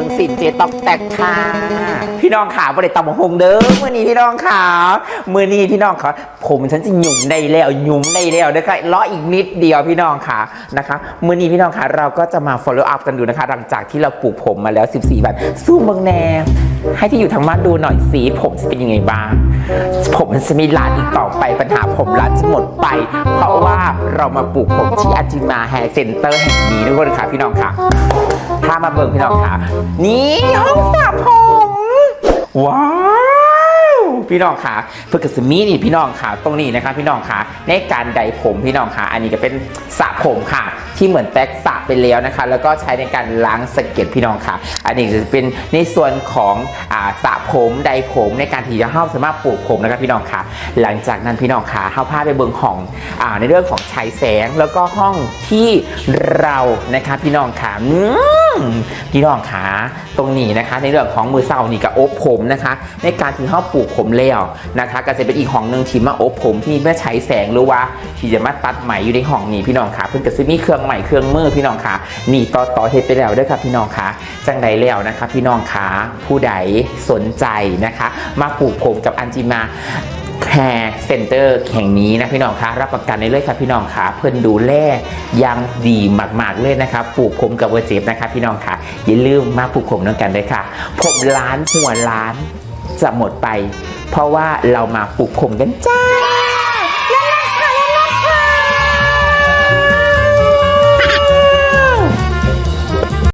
งสินเจตอกแตกค่ะพี่น้องขาบริตำบักหงเด้อมื่อนี้พี่น้องขามื่อนี้พี่น้องขาผมฉันจะหยุ่มได้แล้วหยุ่มได้แล้วนะคะรออีกนิดเดียวพี่น้องขานะคะมื่อนี้พี่น้องขาเราก็จะมา follow up กันดูนะคะ หลังจากที่เราปลูกผมมาแล้ว 14วันสู้เมืองแนให้ที่อยู่ทางบ้านดูหน่อยสิผมจะเป็นยังไงบ้าง ผมมันจะไมีร้านอีกต่อไปปัญหาผมร้านจะหมดไป เพราะว่าเรามาปลูกผมที่อาจิมาแฮร์เซ็นเตอร์แห่งนี้ทุกคนค่ะพี่น้องค่ะ ถ้ามาเบิ่งพี่น้องค่ะ นี่ห้องสระผม ว้าว พี่น้องค่ะเพื่อกสมีนี่พี่น้องค่ะตรงนี้นะคะพี่น้องค่ะในการใดผมพี่น้องค่ะอันนี้ก็เป็นสระผมค่ะ ที่เหมือนแตกสระไปแล้วนะคะ แล้วก็ใช้ในการล้างสะเก็ดพี่น้องค่ะ อันนี้จะเป็นในส่วนของอ่าสระผมใดผมในการที่จะเข้าสามารถปลูกผมนะคะพี่น้องค่ะ หลังจากนั้นพี่น้องค่ะเข้าพาไปเบิ่งของอ่าในเรื่องของฉายแสงแล้วก็ห้องที่เรานะคะพี่น้องค่ะอื พี่น้องค่ะตรงนี้นะคะ ในเรื่องของมือเศร้านี่กับอบผมนะคะ ในการที่เขาปลูกผมแล้วนะคะก็จะเป็นอีกห้องหนึ่งที่มาอบผมที่เมื่อใช้แสงหรือว่าที่จะมาตัดไหมอยู่ในห้องนี้พี่น้องค่ะเพิ่งจะซื้อมีเครื่องใหม่เครื่องมือพี่น้องค่ะนี่ต่อต่อเฮ็ดไปแล้วด้วยค่ะพี่น้องค่ะจังใดแล้วนะคะ พี่น้องค่ะผู้ใดสนใจนะคะ มาปลูกผมกับอันจิมา แฮร์เซ็นเตอร์แห่งนี้นะพี่น้องคะรับประกันได้เลยครับพี่น้องคะเพื่อนดูแลยังดีมากๆเลยนะครับปลูกผมกับเวอร์เจ็บนะคะพี่น้องคะอย่าลืมมาปลูกผมด้วยกันเลยค่ะ ผมล้านหัวล้านจะหมดไป เพราะว่าเรามาปลูกผมกันจ้า